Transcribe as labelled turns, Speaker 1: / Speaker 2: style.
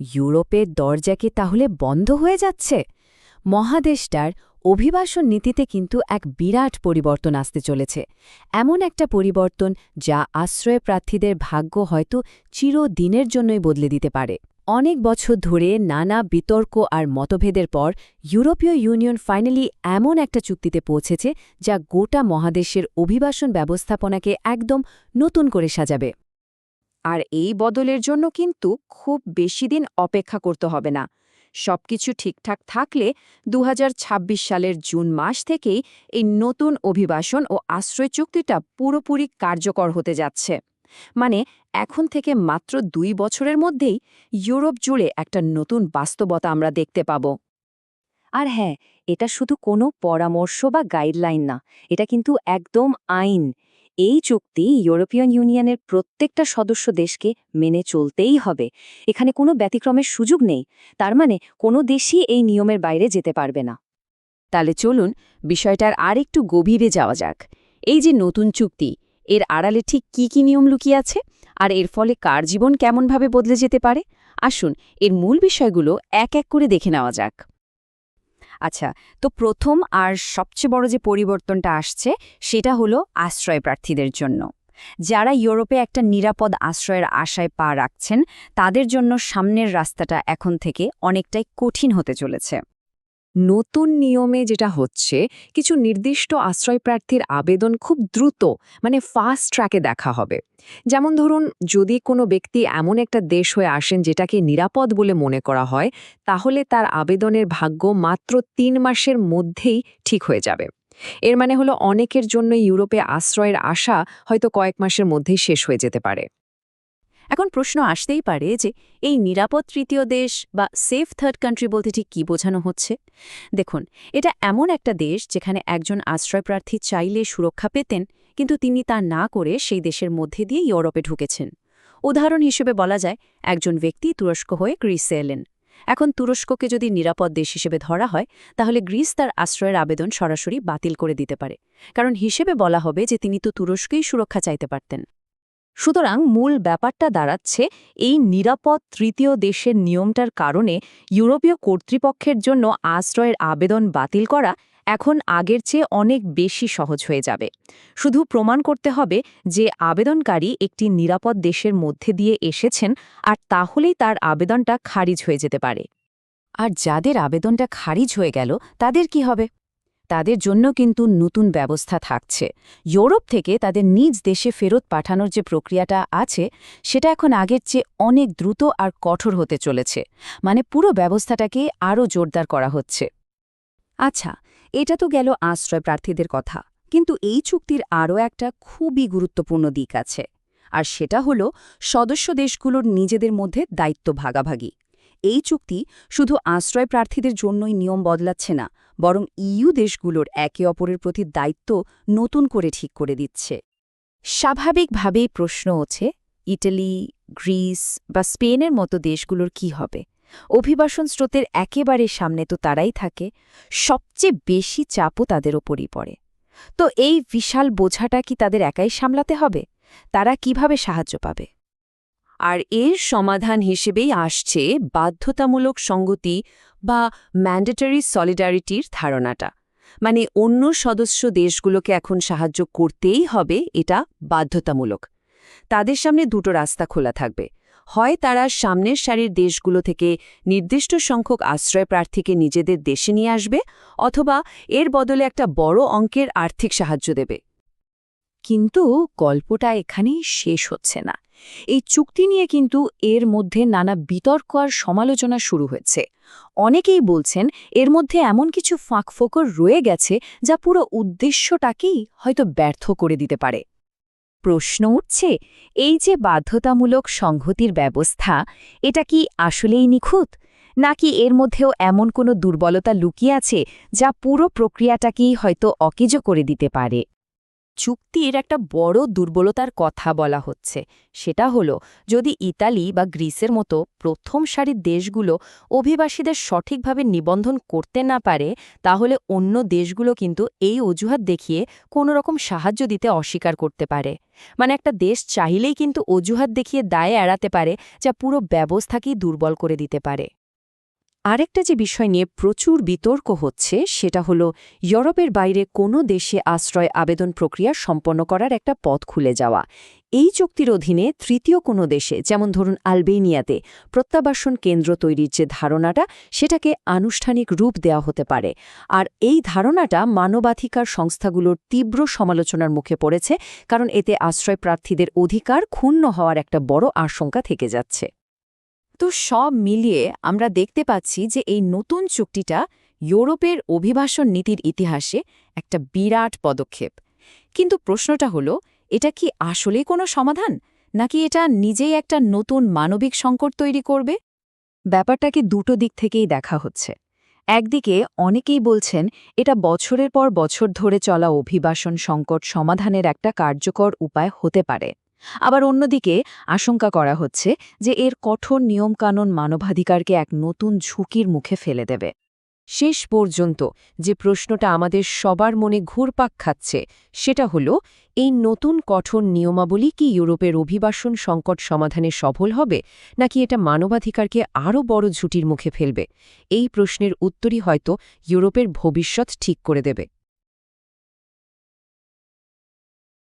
Speaker 1: ইউরোপের দরজা কি তাহলে বন্ধ হয়ে যাচ্ছে? মহাদেশটার অভিবাসন নীতিতে কিন্তু এক বিরাট পরিবর্তন আসতে চলেছে। এমন একটা পরিবর্তন যা আশ্রয় প্রার্থীদের ভাগ্য হয়তো চিরদিনের জন্যই বদলে দিতে পারে। অনেক বছর ধরে নানা বিতর্ক আর মতভেদের পর ইউরোপীয় ইউনিয়ন ফাইনালি এমন একটা চুক্তিতে পৌঁছেছে যা গোটা মহাদেশের অভিবাসন ব্যবস্থাপনাকে একদম নতুন করে সাজাবে।
Speaker 2: আর এই বদলের জন্য কিন্তু খুব বেশি দিন অপেক্ষা করতে হবে না। সবকিছু ঠিকঠাক থাকলে দু হাজার ছাব্বিশ সালের জুন মাস থেকেই এই নতুন অভিবাসন ও আশ্রয় চুক্তিটা পুরোপুরি কার্যকর হতে যাচ্ছে। মানে এখন থেকে মাত্র দুই বছরের মধ্যেই ইউরোপ জুড়ে একটা নতুন বাস্তবতা আমরা দেখতে পাব। আর হ্যাঁ এটা শুধু কোনো পরামর্শ বা গাইডলাইন না, এটা কিন্তু একদম আইন। এই চুক্তি ইউরোপিয়ান ইউনিয়নের প্রত্যেকটা সদস্য দেশকে মেনে চলতেই হবে। এখানে কোনো ব্যতিক্রমের সুযোগ নেই। তার মানে কোনো দেশই এই নিয়মের বাইরে যেতে পারবে না।
Speaker 1: তাহলে চলুন বিষয়টার আর একটু গভীরে যাওয়া যাক। এই যে নতুন চুক্তি, এর আড়ালে ঠিক কি কি নিয়ম লুকিয়ে আছে? আর এর ফলে কার জীবন কেমনভাবে বদলে যেতে পারে? আসুন এর মূল বিষয়গুলো এক এক করে দেখে নেওয়া যাক।
Speaker 2: আচ্ছা তো প্রথম আর সবচেয়ে বড় যে পরিবর্তনটা আসছে সেটা হলো আশ্রয় প্রার্থীদের জন্য। যারা ইউরোপে একটা নিরাপদ আশ্রয়ের আশায় পা রাখছেন, তাদের জন্য সামনের রাস্তাটা এখন থেকে অনেকটাই কঠিন হতে চলেছে। নতুন নিয়মে যেটা হচ্ছে, কিছু নির্দিষ্ট আশ্রয়প্রার্থীর আবেদন খুব দ্রুত মানে ফাস্ট ট্র্যাকে দেখা হবে। যেমন ধরুন, যদি কোনো ব্যক্তি এমন একটা দেশ হয়ে আসেন যেটাকে নিরাপদ বলে মনে করা হয়, তাহলে তার আবেদনের ভাগ্য মাত্র তিন মাসের মধ্যেই ঠিক হয়ে যাবে। এর মানে হলো অনেকের জন্য ইউরোপে আশ্রয়ের আশা হয়তো কয়েক মাসের মধ্যেই শেষ হয়ে যেতে পারে।
Speaker 1: এখন প্রশ্ন আসতেই পারে যে এই নিরাপদ তৃতীয় দেশ বা সেফ থার্ড কান্ট্রি বলতে ঠিক কী বোঝানো হচ্ছে? দেখুন, এটা এমন একটা দেশ যেখানে একজন আশ্রয়প্রার্থী চাইলে সুরক্ষা পেতেন, কিন্তু তিনি তা না করে সেই দেশের মধ্যে দিয়ে ইউরোপে ঢুকেছেন। উদাহরণ হিসেবে বলা যায়, একজন ব্যক্তি তুরস্ক হয়ে গ্রিসে এলেন। এখন তুরস্ককে যদি নিরাপদ দেশ হিসেবে ধরা হয়, তাহলে গ্রিস তার আশ্রয়ের আবেদন সরাসরি বাতিল করে দিতে পারে। কারণ হিসেবে বলা হবে যে তিনি তো তুরস্কেই সুরক্ষা চাইতে পারতেন।
Speaker 2: সুতরাং মূল ব্যাপারটা দাঁড়াচ্ছে এই নিরাপদ তৃতীয় দেশের নিয়মটার কারণে ইউরোপীয় কর্তৃপক্ষের জন্য আশ্রয়ের আবেদন বাতিল করা এখন আগের চেয়ে অনেক বেশি সহজ হয়ে যাবে। শুধু প্রমাণ করতে হবে যে আবেদনকারী একটি নিরাপদ দেশের মধ্যে দিয়ে এসেছেন আর তাহলেই তার আবেদনটা খারিজ হয়ে যেতে পারে।
Speaker 1: আর যাদের আবেদনটা খারিজ হয়ে গেল, তাদের কি হবে? তাদের জন্য কিন্তু নতুন ব্যবস্থা থাকছে। ইউরোপ থেকে তাদের নিজ দেশে ফেরত পাঠানোর যে প্রক্রিয়াটা আছে, সেটা এখন আগের চেয়ে অনেক দ্রুত আর কঠোর হতে চলেছে। মানে পুরো ব্যবস্থাটাকে আরও জোরদার করা হচ্ছে।
Speaker 2: আচ্ছা এটা তো গেল আশ্রয় প্রার্থীদের কথা। কিন্তু এই চুক্তির আরও একটা খুবই গুরুত্বপূর্ণ দিক আছে। আর সেটা হল, সদস্য দেশগুলোর নিজেদের মধ্যে দায়িত্ব ভাগাভাগি। এই চুক্তি শুধু আশ্রয় প্রার্থীদের জন্যই নিয়ম বদলাচ্ছে না, বরং ইইউ দেশগুলোর একে অপরের প্রতি দায়িত্ব নতুন করে ঠিক করে দিচ্ছে।
Speaker 1: স্বাভাবিকভাবেই প্রশ্ন ওঠে, ইটালি, গ্রিস বা স্পেনের মতো দেশগুলোর কি হবে? অভিবাসন স্রোতের একেবারে সামনে তো তারাই থাকে, সবচেয়ে বেশি চাপও তাদের ওপরই পড়ে। তো এই বিশাল বোঝাটা কি তাদের একাই সামলাতে হবে? তারা কীভাবে সাহায্য পাবে?
Speaker 2: আর এর সমাধান হিসেবেই আসছে বাধ্যতামূলক সঙ্গতি বা ম্যান্ডেটরি সলিডারিটির ধারণাটা। মানে অন্য সদস্য দেশগুলোকে এখন সাহায্য করতেই হবে এটা বাধ্যতামূলক। তাদের সামনে দুটো রাস্তা খোলা থাকবে। হয় তারা সামনের সারির দেশগুলো থেকে নির্দিষ্ট সংখ্যক আশ্রয় প্রার্থীকে নিজেদের দেশে নিয়ে আসবে, অথবা এর বদলে একটা বড় অঙ্কের আর্থিক সাহায্য দেবে। কিন্তু গল্পটা এখানেই শেষ হচ্ছে না। এই চুক্তি নিয়ে কিন্তু এর মধ্যে নানা বিতর্ক আর সমালোচনা শুরু হয়েছে। অনেকেই বলছেন এর মধ্যে এমন কিছু ফাঁকফোকর রয়ে গেছে যা পুরো উদ্দেশ্যটাকেই হয়তো ব্যর্থ করে দিতে পারে। প্রশ্ন উঠছে, এই যে বাধ্যতামূলক সংহতির ব্যবস্থা, এটা কি আসলেই নিখুঁত? নাকি এর মধ্যেও এমন কোনো দুর্বলতা লুকিয়ে আছে যা পুরো প্রক্রিয়াটাকেই হয়তো অকেজো করে দিতে পারে? চুক্তির একটা বড় দুর্বলতার কথা বলা হচ্ছে। সেটা হলো, যদি ইতালি বা গ্রিসের মতো প্রথম সারির দেশগুলো অভিবাসীদের সঠিকভাবে নিবন্ধন করতে না পারে, তাহলে অন্য দেশগুলো কিন্তু এই অজুহাত দেখিয়ে কোনো রকম সাহায্য দিতে অস্বীকার করতে পারে। মানে একটা দেশ চাইলেই কিন্তু অজুহাত দেখিয়ে দায়ে এড়াতে পারে, যা পুরো ব্যবস্থাকেই দুর্বল করে দিতে পারে। আরেকটা যে বিষয় নিয়ে প্রচুর বিতর্ক হচ্ছে, সেটা হলো ইউরোপের বাইরে কোনো দেশে আশ্রয় আবেদন প্রক্রিয়া সম্পন্ন করার একটা পথ খুলে যাওয়া। এই চুক্তির অধীনে তৃতীয় কোনো দেশে, যেমন ধরুন আলবেনিয়াতে, প্রত্যাবাসন কেন্দ্র তৈরির যে ধারণাটা, সেটাকে আনুষ্ঠানিক রূপ দেওয়া হতে পারে। আর এই ধারণাটা মানবাধিকার সংস্থাগুলোর তীব্র সমালোচনার মুখে পড়েছে, কারণ এতে আশ্রয় প্রার্থীদের অধিকার ক্ষুণ্ণ হওয়ার একটা বড় আশঙ্কা থেকে যাচ্ছে।
Speaker 1: তো সব মিলিয়ে আমরা দেখতে পাচ্ছি যে এই নতুন চুক্তিটা ইউরোপের অভিবাসন নীতির ইতিহাসে একটা বিরাট পদক্ষেপ। কিন্তু প্রশ্নটা হলো, এটা কি আসলেই কোনো সমাধান? নাকি এটা নিজেই একটা নতুন মানবিক সংকট তৈরি করবে?
Speaker 2: ব্যাপারটাকে দুটো দিক থেকেই দেখা হচ্ছে। একদিকে অনেকেই বলছেন, এটা বছরের পর বছর ধরে চলা অভিবাসন সংকট সমাধানের একটা কার্যকর উপায় হতে পারে। আবার অন্যদিকে আশঙ্কা করা হচ্ছে যে এর কঠোর নিয়মকানুন মানবাধিকারকে এক নতুন ঝুঁকির মুখে ফেলে দেবে। শেষ পর্যন্ত যে প্রশ্নটা আমাদের সবার মনে ঘুরপাক খাচ্ছে সেটা হল, এই নতুন কঠোর নিয়মাবলী কি ইউরোপের অভিবাসন সংকট সমাধানে সফল হবে, নাকি এটা মানবাধিকারকে আরও বড় ঝুঁটির মুখে ফেলবে? এই প্রশ্নের উত্তরই হয়তো ইউরোপের ভবিষ্যৎ ঠিক করে দেবে।